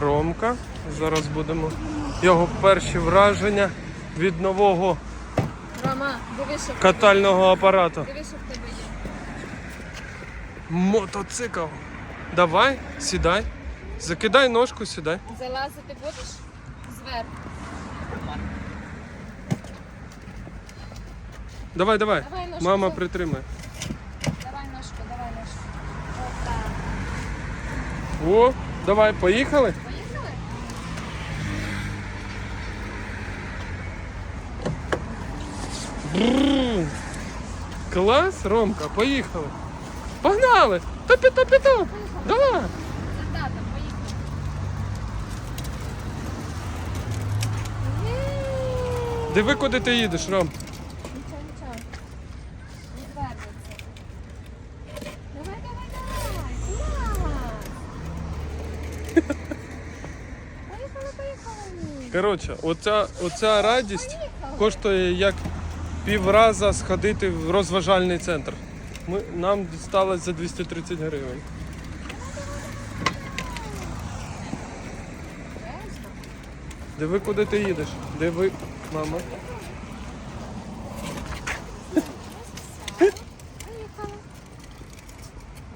Ромка. Зараз будемо його перші враження від нового Рома, тебе- катального апарату. дивись, що в тебе є. Мотоцикл. Давай, сідай. Закидай ножку, сідай. Залазити будеш зверху. Давай, давай. Давай ножку. Мама притримай. Давай ножку, давай ножку. Отак. О, давай, поїхали. Поїхали? Клас, Ромка, поїхали. Погнали! Топі, топі, топ. Давай. Поїхали. Диви, куди ти їдеш, Ром. Нічого, нічого. Не вернеться. Давай, давай, давай. Клас. Поїхали, поїхали. Коротше, оця, оця радість коштує як півраза сходити в розважальний центр. Ми, нам дісталось за 230 гривень. Диви, куди ти їдеш. Диви, мама.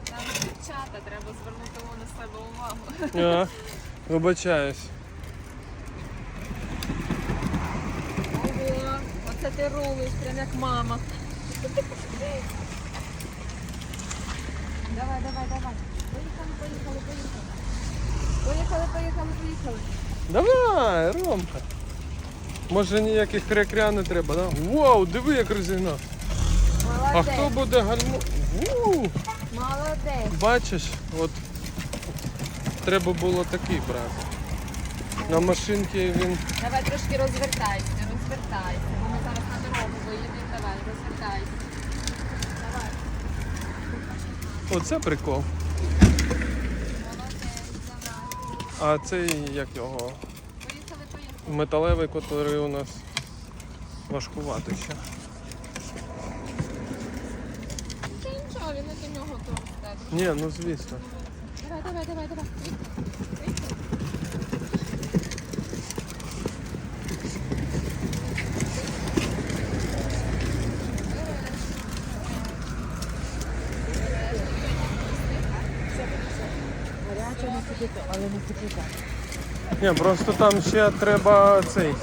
Там дівчата, треба звернути на себе увагу. А, вибачаюсь. Ого, оце ти рулиш, прям як мама. Давай, давай, давай. Поїхали, поїхали, поїхали. Поїхали, поїхали, поїхали. Давай, Ромка. Може ніяких кря-кря не треба, да? Вау, диви, як розігнав. А Молодець. хто буде гальмо? Молодець. бачиш, от треба було такий брати. На машинці він. Давай трошки розвертайся, розвертайся. Бо ми зараз на дорогу виїдемо. Давай, розвертайся. Давай. Оце прикол. А цей як його? Металевий, який у нас важкувати ще. Це нічого, він до нього тут. Ні, ну звісно. Давай, давай, давай, давай. Ні, просто там ще треба цей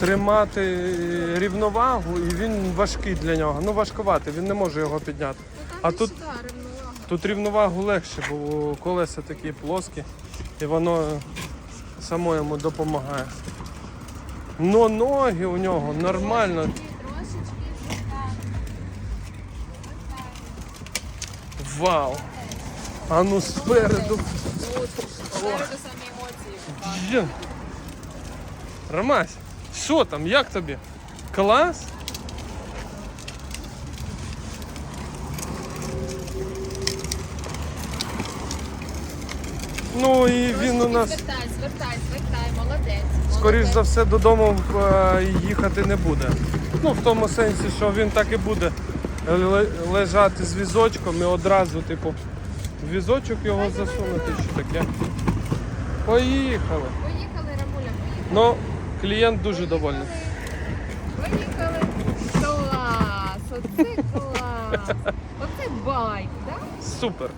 тримати рівновагу і він важкий для нього. Ну важкувати, він не може його підняти. А тут, тут рівновагу легше, бо колеса такі плоскі і воно само йому допомагає. Но ноги у нього нормально. Вау! А ну спереду. Спереду самі емоції. Ромась, що там, як тобі? Клас? Ну і він у нас, Звертай, звертай, звертай, молодець. скоріш за все, додому е, їхати не буде. Ну, в тому сенсі, що він так і буде лежати з візочком і одразу, типу, візочок його засунути що таке. Поїхали. Поїхали, Рамуля, поїхали. Ну, клієнт дуже довольний. Поїхали. Клас, оце клас. Оце байк, так? Супер.